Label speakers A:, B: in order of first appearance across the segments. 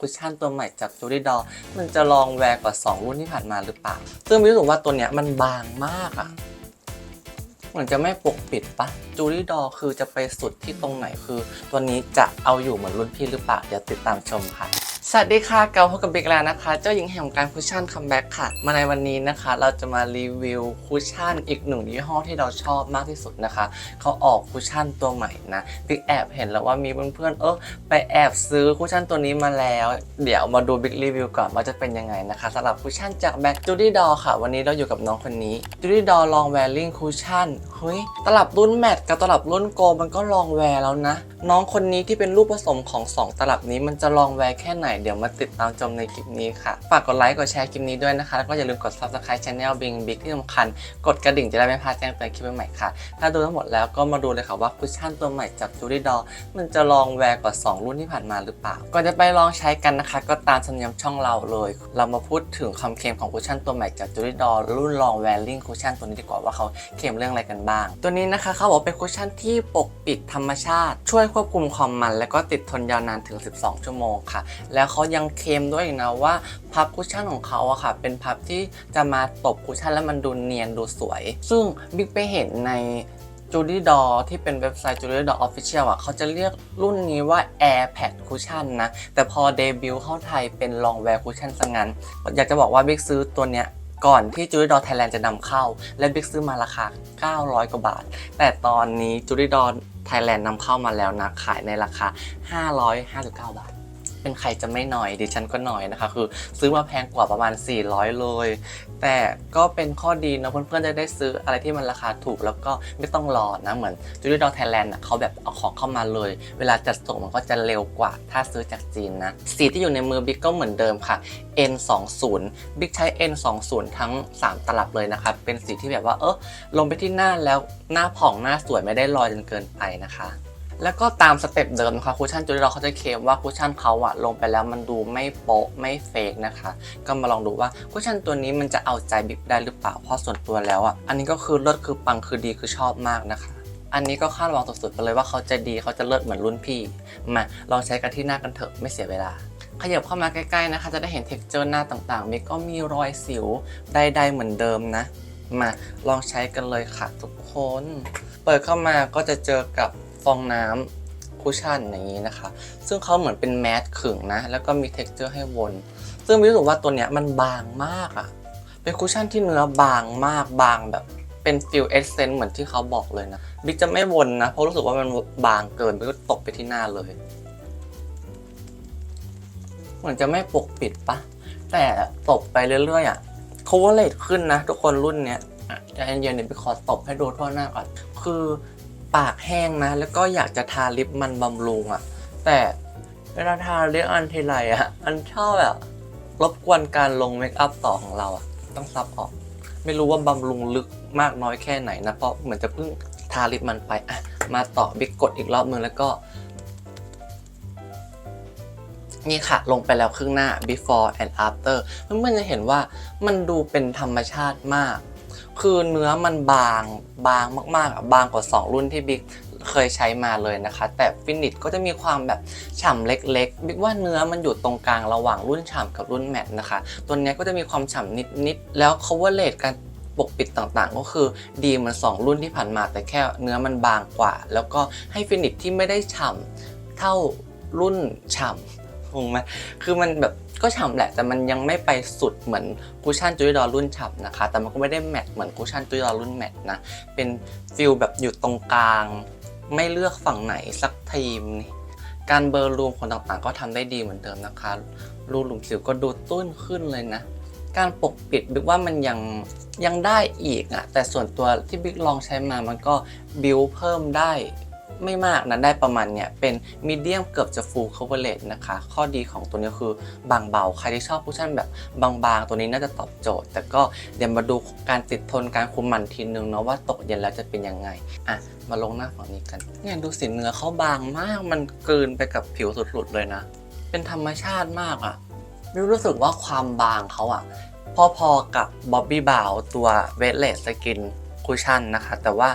A: คุชชั่นตัวใหม่จากจูดี้ดอมันจะลองแวร์กว่า 2 รุ่นที่ผ่านมาหรือเปล่า ซึ่งรู้สึกว่าตัวเนี้ยมันบางมากอะเหมือนจะไม่ปกปิดปะจูดี้ดอคือจะไปสุดที่ตรงไหนคือ ตัวนี้จะเอาอยู่เหมือนรุ่นพี่หรือเปล่าเดี๋ยวติดตามชมค่ะ สวัสดีค่ะเกาพบกับบิ๊กแล้วนะคะ เจ้าหญิงแห่งการคุชชั่นคัมแบ็กค่ะ มาในวันนี้นะคะ เราจะมารีวิวคุชชั่นอีกหนึ่งยี่ห้อที่เราชอบมากที่สุดนะคะ เขาออกคุชชั่นตัวใหม่นะบิ๊กแอบเห็นแล้วว่ามีเพื่อนๆเออไปแอบซื้อคุชชั่นตัวนี้มาแล้ว เดี๋ยวมาดูบิ๊กรีวิวก่อนว่าจะเป็นยังไงนะคะสำหรับคุชชั่นจากแบ็คจูดี้ดอค่ะ วันนี้เราอยู่กับน้องคนนี้จูดี้ดอลองแวร์ลิงคุชชั่นเฮ้ยตลับรุ่นแมทกับตลับรุ่นโกมันก็ลองแวร์แล้วนะ น้องคนนี้ที่เป็นลูกผสมของสองตลับนี้มันจะลองแวร์แค่ไหนเดี๋ยวมาติดตามชมในคลิปนี้ค่ะ ฝากกดไลค์กดแชร์คลิปนี้ด้วยนะคะ แล้วก็อย่าลืมกด subscribe channel Bing Big ที่สำคัญ กดกระดิ่งจะได้ไม่พลาดแจ้งเตือนคลิปใหม่ค่ะ ถ้าดูทั้งหมดแล้วก็มาดูเลยค่ะว่าคุชชั่นตัวใหม่จากจูดี้ดอมันจะลองแวร์กว่า 2 รุ่นที่ผ่านมาหรือเปล่า ก่อนจะไปลองใช้กันนะคะ ก็ตามสัญญาช่องเราเลย เรามาพูดถึงคำเคลมของคุชชั่นตัวใหม่จากจูดี้ดอรุ่นลองแวร์ลิงคุชชั่นตัวนี้ดีกว่าว่าเขาเคลมเรื่องอะไรกันบ้าง ตัวนี้นะคะเขาบอกเป็นคุชชั่นที่ปกปิดธรรมชาติช่วยควบคุมความมัน และก็ติดทนยาวนานถึง 12 ชั่วโมงค่ะ แล้วเขายังเคลมด้วยอีกนะว่าพับคุชชั่นของเขาอะค่ะ เป็นพับที่จะมาตบคุชชั่นแล้วมันดูเนียนดูสวย ซึ่งบิ๊กไปเห็นในจูดี้ดอที่เป็นเว็บไซต์จูดี้ดอออฟฟิเชียลอะเขาจะเรียกรุ่นนี้ว่า AirPad Cushion นะ แต่พอเดบิวต์เข้าไทยเป็น Longwear Cushion ซะงั้น อยากจะบอกว่าบิ๊กซื้อตัวเนี้ย ก่อนที่จูดี้ดอไทยแลนด์จะนำเข้า และบิ๊กซื้อมาราคา 900 กว่าบาท แต่ตอนนี้จูดี้ดอไทยแลนด์นำเข้ามาแล้วนะขายในราคา 559 บาท เป็นใครจะไม่หน่อยดิฉันก็หน่อยนะคะ คือซื้อมาแพงกว่าประมาณ 400 เลย แต่ก็เป็นข้อดีนะเพื่อนๆจะได้ซื้ออะไรที่มันราคาถูกแล้วก็ไม่ต้องรอนะเหมือนจูดี้ดอไทยแลนด์เขาแบบเอาของเข้ามาเลย เวลาจัดส่งมันก็จะเร็วกว่าถ้าซื้อจากจีนนะสีที่อยู่ในมือบิ๊กก็เหมือนเดิมค่ะ N20 บิ๊กใช้ N20 ทั้ง 3 ตลับเลยนะคะเป็นสีที่แบบว่าเออลงไปที่หน้าแล้วหน้าผ่องหน้าสวยไม่ได้ลอยจนเกินไปนะคะ แล้วก็ตามสเต็ปเดิมนะคะคุชชั่นจูดี้ดอเขาจะเคลมว่าคุชชั่นเขาอะลงไปแล้วมันดูไม่โป๊ะไม่เฟกนะคะ ก็มาลองดูว่าคุชชั่นตัวนี้มันจะเอาใจบิ๊กได้หรือเปล่าเพราะส่วนตัวแล้วอะอันนี้ก็คือเลิศคือปังคือดีคือชอบมากนะคะอันนี้ก็คาดหวังสุดๆไปเลยว่าเขาจะดีเขาจะเลิศเหมือนรุ่นพี่ มาลองใช้กันที่หน้ากันเถอะไม่เสียเวลา ขยับเข้ามาใกล้ๆนะคะ จะได้เห็นเท็กเจอร์หน้าต่างๆบิ๊กก็มีรอยสิวใดๆเหมือนเดิมนะ มาลองใช้กันเลยค่ะทุกคน เปิดเข้ามาก็จะเจอกับ ฟองน้ำคุชชั่นอย่างนี้นะคะ ซึ่งเขาเหมือนเป็นแมสขึงนะ แล้วก็มีเท็กเจอร์ให้วน ซึ่งรู้สึกว่าตัวเนี้ยมันบางมากอะเป็นคุชชั่นที่เนื้อบางมากบางแบบเป็นฟิลเอเซนต์เหมือนที่เขาบอกเลยนะ บิ๊กจะไม่วนนะ เพราะรู้สึกว่ามันบางเกิน บิ๊กก็ตกไปที่หน้าเลย เหมือนจะไม่ปกปิดปะ แต่ตบไปเรื่อยๆอะ cover rate ขึ้นนะ ทุกคนรุ่นเนี้ยอะใจเย็นๆเดี๋ยวไปขอตบให้ดูทั่วหน้าก่อน คือ ปากแห้งนะ แล้วก็อยากจะทาลิปมันบำรุงอะ แต่เวลาทาลิปอันทีไรอะอันชอบแบบรบกวนการลงเมคอัพต่อของเราอะ ต้องซับออก ไม่รู้ว่าบำรุงลึกมากน้อยแค่ไหนนะ เพราะเหมือนจะเพิ่งทาลิปมันไปอะมาต่อบิ๊กกดอีกรอบนึงแล้วก็ นี่ค่ะ ลงไปแล้วครึ่งหน้า before and after เพื่อนๆจะเห็นว่ามันดูเป็นธรรมชาติมาก คือเนื้อมันบางบางมากๆ บางกว่า 2 รุ่นที่บิ๊กเคยใช้มาเลยนะคะ แต่ฟินิชก็จะมีความแบบฉ่ำเล็กๆ บิ๊กว่าเนื้อมันอยู่ตรงกลางระหว่างรุ่นฉ่ำกับรุ่นแมตนะคะ ตัวนี้ก็จะมีความฉ่ำนิดๆ แล้ว cover rate การปกปิดต่างๆ ก็คือดีเหมือนสองรุ่นที่ผ่านมาแต่แค่เนื้อมันบางกว่า แล้วก็ให้ฟินิชที่ไม่ได้ฉ่ำเท่ารุ่นฉ่ำ งงไหมคือมันแบบก็ฉ่ำแหละ แต่มันยังไม่ไปสุดเหมือนคุชชั่นจูดี้ดอรุ่นฉ่ำนะคะ แต่มันก็ไม่ได้แมทเหมือนคุชชั่นจูดี้ดอรุ่นแมทนะ เป็นฟิลแบบอยู่ตรงกลาง ไม่เลือกฝั่งไหนสักทีมนี่การเบลอร์รูมคนต่างๆ ก็ทำได้ดีเหมือนเดิมนะคะ รูหลุมสิวก็ดูตุ้นขึ้นเลยนะ การปกปิดบิ๊กว่ามันยังยังได้อีกอะแต่ส่วนตัวที่บิ๊กลองใช้มามันก็บิวเพิ่มได้ ไม่มากนะได้ประมาณเนี่ยเป็นมีเดียมเกือบจะ full coverage นะคะ ข้อดีของตัวนี้คือบางเบา ใครที่ชอบคุชชั่นแบบบางๆ ตัวนี้น่าจะตอบโจทย์ แต่ก็เดี๋ยวมาดูการติดทนการคุมมันทีนึงเนาะว่าตกเย็นแล้วจะเป็นยังไงอะมาลงหน้าฝั่งนี้กันเนี่ยดูสิเนื้อเขาบางมากมันกลืนไปกับผิวสุดๆเลยนะ เป็นธรรมชาติมากอะมิวรู้สึกว่าความบางเขาอะพอๆกับบ๊อบบี้บาวตัวเวทเลสสกินคุชชั่นนะคะ แต่ว่า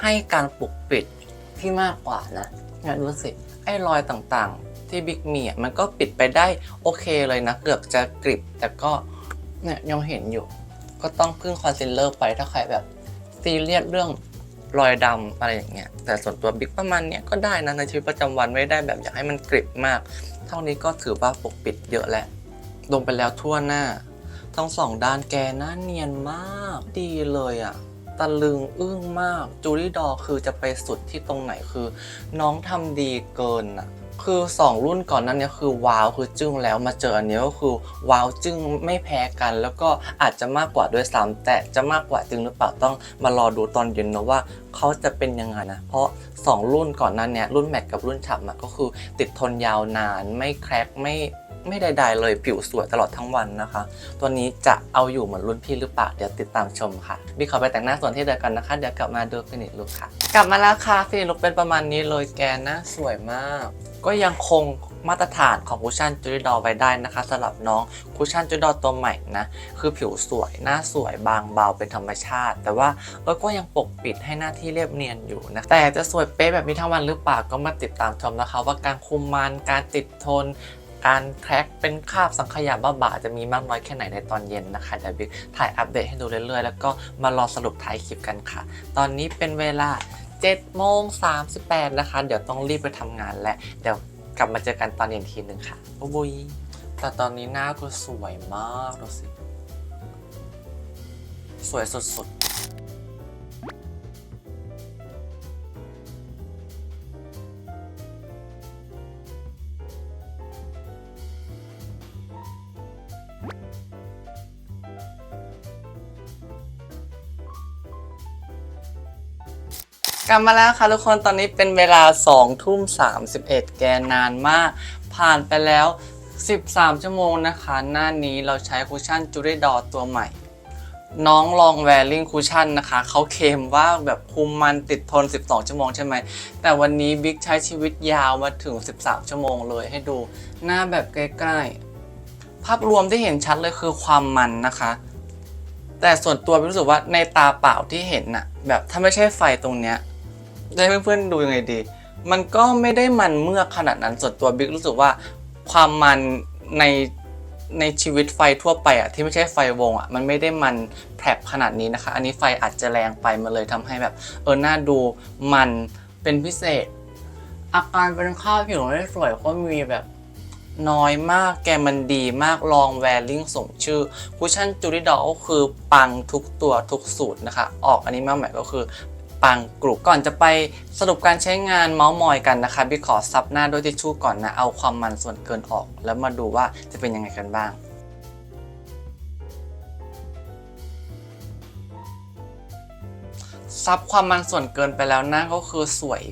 A: ให้การปกปิด ที่มากกว่านะเนี่ยดูสิไอ้รอยต่างๆ ที่บิ๊กมีอะมันก็ปิดไปได้โอเคเลยนะ เกือบจะกริบ แต่ก็เนี่ยยังเห็นอยู่ ก็ต้องพึ่งคอนซีลเลอร์ไปถ้าใครแบบซีเรียสเรื่องรอยดำอะไรอย่างเงี้ยแต่ส่วนตัวบิ๊กประมาณเนี้ยก็ได้นะในชีวิตประจำวันไม่ได้แบบอยากให้มันกริบมาก เท่านี้ก็ถือว่าปกปิดเยอะแล้วลงไปแล้วทั่วหน้า ทั้งสองด้านแกหน้าเนียนมากดีเลยอะ ตะลึงอึ้งมากจูดี้ดอคือจะไปสุดที่ตรงไหนคือ น้องทำดีเกินอะคือ 2 รุ่นก่อนนั้นเนี่ยคือว้าวคือจึ้งแล้วมาเจออันนี้ก็คือว้าวจึ้งไม่แพ้กัน แล้วก็อาจจะมากกว่าด้วยซ้ำแต่จะมากกว่าจริงหรือเปล่าต้องมารอดูตอนเย็นนะว่าเขาจะเป็นยังไงนะเพราะ 2 รุ่นก่อนนั้นเนี่ยรุ่นแมทกับรุ่นฉ่ำอะก็คือติดทนยาวนานไม่แครกไม่ ไม่ใดๆเลยผิวสวยตลอดทั้งวันนะคะ ตัวนี้จะเอาอยู่เหมือนรุ่นพี่หรือเปล่าเดี๋ยวติดตามชมค่ะบิ๊กขอไปแต่งหน้าส่วนที่เดียวกันนะคะ เดี๋ยวกลับมาดูฟินิชลุคค่ะ กลับมาแล้วค่ะฟินิชลุคเป็นประมาณนี้เลยแกหน้าสวยมาก ก็ยังคงมาตรฐานของคุชชั่นจูดิดอไว้ได้นะคะสำหรับน้องคุชชั่นจูดิดอตัวใหม่นะ คือผิวสวย หน้าสวยบางเบาเป็นธรรมชาติ แต่ว่าเออก็ยังปกปิดให้หน้าที่เรียบเนียนอยู่นะ แต่จะสวยเป๊ะแบบนี้ทั้งวันหรือเปล่าก็มาติดตามชมนะคะ ว่าการคุมมันการติดทน การแคร็กเป็นคราบสังขยาบ้าๆจะมีมากน้อยแค่ไหนในตอนเย็นนะคะเดี๋ยวบิ๊กถ่ายอัปเดตให้ดูเรื่อยๆ แล้วก็มารอสรุปท้ายคลิปกันค่ะ ตอนนี้เป็นเวลา7โมง38นะคะ เดี๋ยวต้องรีบไปทำงานและ เดี๋ยวกลับมาเจอกันตอนเย็นทีหนึ่งค่ะบ๊ายบายแต่ตอนนี้หน้าก็สวยมากดูสิ สวยสุดๆ กลับมาแล้วค่ะทุกคนตอนนี้เป็นเวลา2ทุ่ม31 แกนานมาก ผ่านไปแล้ว 13 ชั่วโมงนะคะ หน้านี้เราใช้คุชชั่นจูริดอตัวใหม่ น้องลองแวร์ลิงคุชชั่นนะคะ เขาเคลมว่าแบบคุมมันติดทน 12 ชั่วโมงใช่ไหม แต่วันนี้บิ๊กใช้ชีวิตยาวมาถึง 13 ชั่วโมงเลยให้ดู หน้าแบบใกล้ๆ ภาพรวมที่เห็นชัดเลยคือความมันนะคะแต่ส่วนตัวรู้สึกว่าในตาเปล่าที่เห็นน่ะแบบถ้าไม่ใช่ไฟตรงเนี้ย จะให้เพื่อนๆดูยังไงดี มันก็ไม่ได้มันเมื่อขนาดนั้นส่วนตัวบิ๊กรู้สึกว่า ความมันในในชีวิตไฟทั่วไปอะที่ไม่ใช่ไฟวงอะมันไม่ได้มันแผลบขนาดนี้นะคะ อันนี้ไฟอาจจะแรงไปมันเลยทำให้แบบ เออหน้าดูมันเป็นพิเศษ อาการเป็นข้าวผิวไม่สวยก็มีแบบน้อยมากแกมันดีมากลองแวร์ลิงสมชื่อคุชชั่นจูริดอก็คือปังทุกตัวทุกสูตรนะคะ ออกอันนี้มาใหม่ก็คือ ปังกรุก่อนจะไปสรุปการใช้งานเมาส์มอยกันนะคะบิ๊กขอซับหน้าด้วยทิชชู่ก่อนนะเอาความมันส่วนเกินออก แล้วมาดูว่าจะเป็นยังไงกันบ้างซับความมันส่วนเกินไปแล้วหน้าก็คือสวย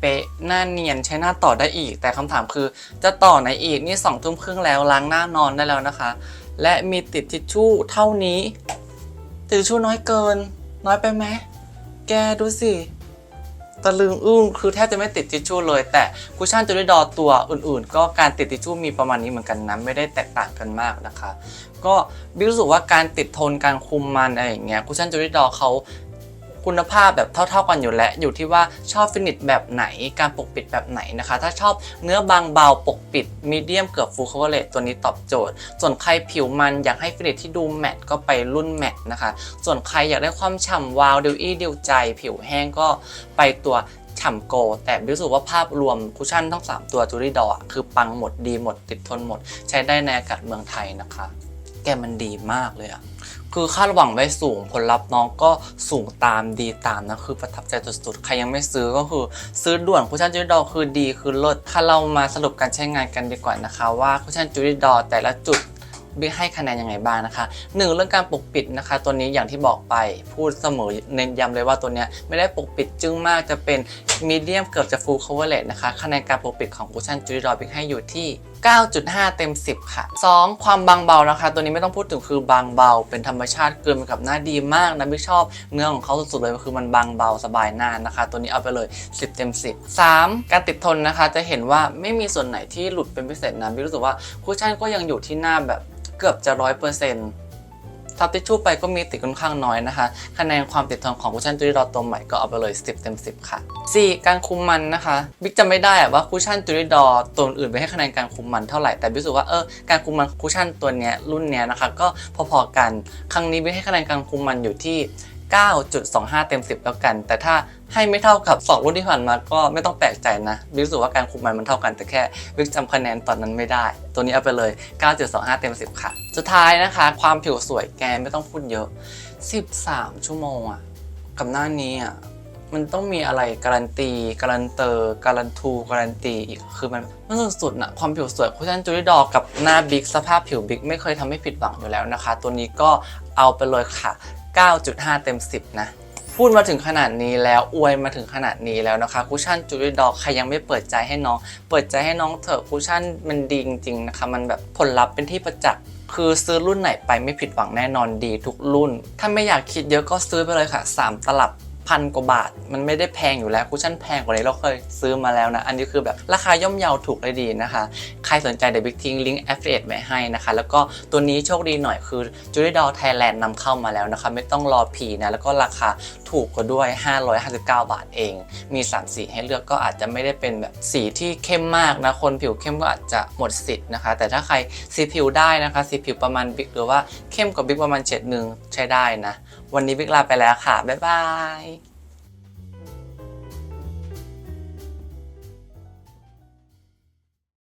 A: เป๊ะหน้าเนียนใช้หน้าต่อได้อีก แต่คำถามคือจะต่อไหนอีกนี่สองทุ่มครึ่งแล้วล้างหน้านอนได้แล้วนะคะ และมีติดทิชชู่เท่านี้ ติดทิชชู่น้อยเกิน น้อยไปไหม แกดูสิ ตะลึงอึ้งคือแทบจะไม่ติดทิชชู่เลย แต่คุชชั่นจูริดอตัวอื่นๆ ก็การติดทิชชู่มีประมาณนี้เหมือนกันนะไม่ได้แตกต่างกันมากนะคะ ก็บิ๊กรู้สึกว่าการติดทนการคุมมันอะไรอย่างเงี้ยคุชชั่นจูริดอเขา คุณภาพแบบเท่า ๆกันอยู่แล้ว อยู่ที่ว่าชอบฟินิชแบบไหนการปกปิดแบบไหนนะคะ ถ้าชอบเนื้อบางเบาปกปิดมีเดียมเกือบฟูล l คเวอร์เลตัวนี้ตอบโจทย์ ส่วนใครผิวมันอยากให้ฟินิชที่ดูแมตต์ก็ไปรุ่นแมตต์นะคะ ส่วนใครอยากได้ความฉ่ำวาวเดลอี้เดียวใจ ผิวแห้งก็ไปตัวฉ่ำโก แต่รู้สึกว่าภาพรวมคุชชั่นทั้ง 3 ตัวจูริดอคือปังหมดดีหมดติดทนหมด ใช้ได้ในอากาศเมืองไทยนะคะ แกมันดีมากเลยอะ คือคาดหวังไว้สูงผลลัพธ์น้องก็สูงตามดีตามนะคือประทับใจสุดๆ ใครยังไม่ซื้อก็คือซื้อด่วนคุชชั่นจูริดอคือดีคือเลิศถ้าเรามาสรุปการใช้งานกันดีกว่านะคะว่าคุชชั่นจูริดอแต่ละจุดบิ๊กให้คะแนนยังไงบ้างนะคะหนึ่งเรื่องการปกปิดนะคะ ตัวนี้อย่างที่บอกไปพูดเสมอเน้นย้ำเลยว่าตัวนี้ไม่ได้ปกปิดจึ้งมากจะเป็นมีเดียมเกือบจะ full coverage นะคะคะแนนการปกปิดของคุชชั่นจูริดอบิ๊กให้อยู่ที่ 9.5 เต็ม 10 ค่ะ 2. ความบางเบานะคะ ตัวนี้ไม่ต้องพูดถึงคือบางเบา เป็นธรรมชาติเกินไปกับหน้าดีมากนะบิ๊กชอบเนื้อของเขาสุดๆเลยคือมันบางเบาสบายหน้านะคะ ตัวนี้เอาไปเลย 10 เต็ม 10 3. การติดทนนะคะจะเห็นว่าไม่มีส่วนไหนที่หลุดเป็นพิเศษนะบิ๊กรู้สึกว่าคุชชั่นก็ยังอยู่ที่หน้าแบบเกือบจะร้อยเปอร์เซ็นต์ ทับทิชชู่ไปก็มีติดค่อนข้างน้อยนะคะ คะแนนความติดทนของคุชชั่นจูดิดอตัวใหม่ก็เอาไปเลย 10 เต็ม 10 ค่ะ 4. การคุมมันนะคะบิ๊กจำไม่ได้อะว่าคุชชั่นจูดิดอตัวอื่นไปให้คะแนนการคุมมันเท่าไหร่แต่บิ๊กรู้สึกว่าเออการคุมมันคุชชั่นตัวเนี้ยรุ่นเนี้ยนะคะก็พอๆกัน ครั้งนี้บิ๊กให้คะแนนการคุมมันอยู่ที่ 9.25 เต็ม 10 แล้วกัน แต่ถ้าให้ไม่เท่ากับ2รุ่นที่ผ่านมาก็ไม่ต้องแปลกใจนะบิ๊กรู้สึกว่าการคุมมันมันเท่ากันแต่แค่บิ๊กจำคะแนนตอนนั้นไม่ได้ ตัวนี้เอาไปเลย 9.25 เต็ม 10 ค่ะ สุดท้ายนะคะ ความผิวสวยแกไม่ต้องพูดเยอะ 13 ชั่วโมงอะกับหน้านี้อะมันต้องมีอะไรการันตี การันเตอร์ การันทูการันตีอีกคือมันมันสุดๆนะความผิวสวยคุชชั่นจูดิดอกับหน้าบิ๊กสภาพผิวบิ๊กไม่เคยทำให้ผิดหวังอยู่แล้วนะคะ ตัวนี้ก็เอาไปเลยค่ะ 9.5 เต็ม 10 นะ พูดมาถึงขนาดนี้แล้วอวยมาถึงขนาดนี้แล้วนะคะคุชชั่นจูดิดอกใครยังไม่เปิดใจให้น้อง เปิดใจให้น้องเถอะคุชชั่นมันดีจริงๆนะคะมันแบบผลลัพธ์เป็นที่ประจักษ์คือซื้อรุ่นไหนไปไม่ผิดหวังแน่นอนดีทุกรุ่น ถ้าไม่อยากคิดเยอะก็ซื้อไปเลยค่ะ 3 ตลับ พันกว่าบาท มันไม่ได้แพงอยู่แล้วคุชชั่นแพงกว่านี้เราเคยซื้อมาแล้วนะ อันนี้คือแบบราคาย่อมเยาถูกเลยดีนะคะ ใครสนใจเดี๋ยวบิ๊กทิ้งลิงก์ affiliate ไว้ให้นะคะ แล้วก็ตัวนี้โชคดีหน่อยคือจูดี้ดอลไทยแลนด์นำเข้ามาแล้วนะคะ ไม่ต้องรอผีนะแล้วก็ราคาถูกกว่าด้วย 559 บาทเอง มี 3 สีให้เลือกก็อาจจะไม่ได้เป็นแบบสีที่เข้มมากนะ คนผิวเข้มก็อาจจะหมดสิทธิ์นะคะ แต่ถ้าใครสีผิวได้นะคะ สีผิวประมาณบิ๊กหรือว่าเข้มกว่าบิ๊กประมาณเฉดหนึ่งใช้ได้นะ วันนี้บิ๊กลาไปแล้วค่ะ บ๊ายบาย